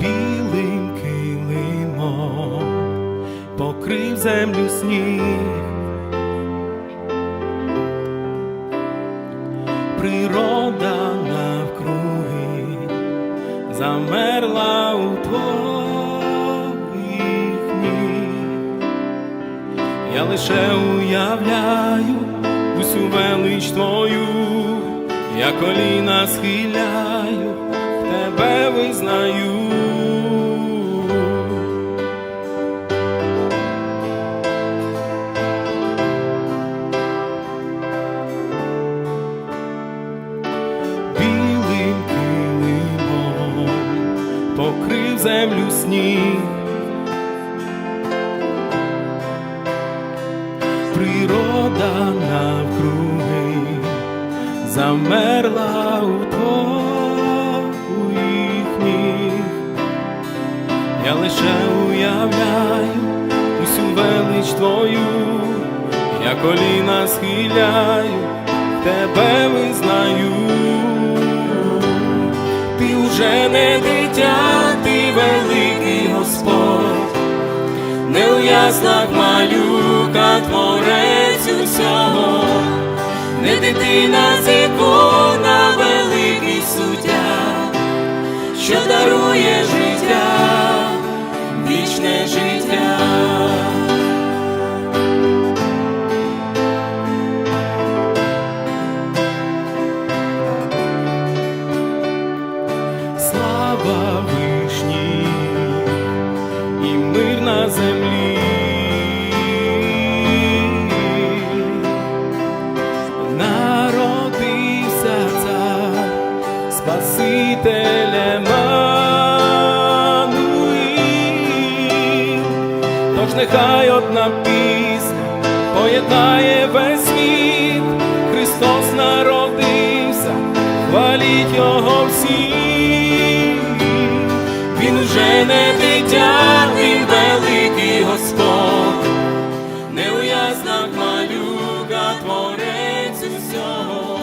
білим килимом покрив землю сніг. Природа навкруги замерла у твоїх ніг. Я лише уявляю усю велич твою, я коліна схиляю, тебе визнаю. Землю сніг. природа навкруги замерла у твоїх ніг. Я лише уявляю усю велич твою, я коліна схиляю, тебе визнаю. Ти уже не дитя, не у яслах малюка творець усього, не дитина з великий суддя, що дарує життя, вічне життя. Слава вишні і мир на землі. Народився цар, Спаситель Еммануїл. Тож нехай одна пісня поєднає весь Він уже не дитя, він великий Господь, не малюка творець усього,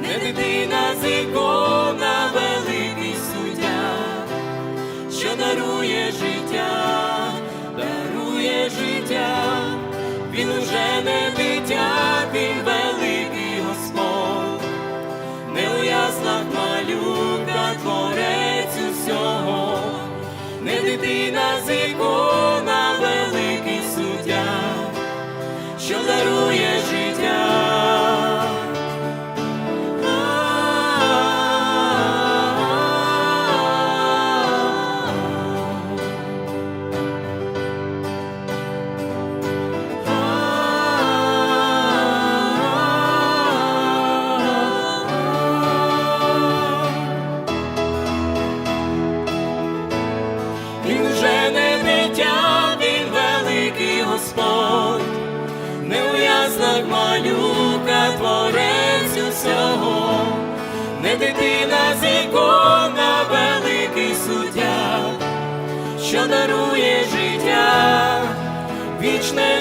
не дитина з ікона, великий суддя, що дарує життя, дарує життя, він уже не дитя, він великий Господь. Не у малюка дитина з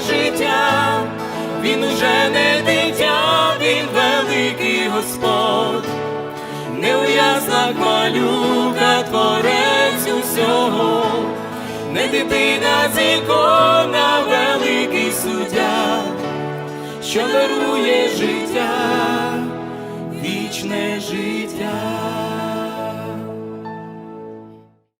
життя, він уже не дитя, він великий Господь. Не у малюка творець усього, не дитина з ікона, великий суддя, що дарує життя, вічне життя.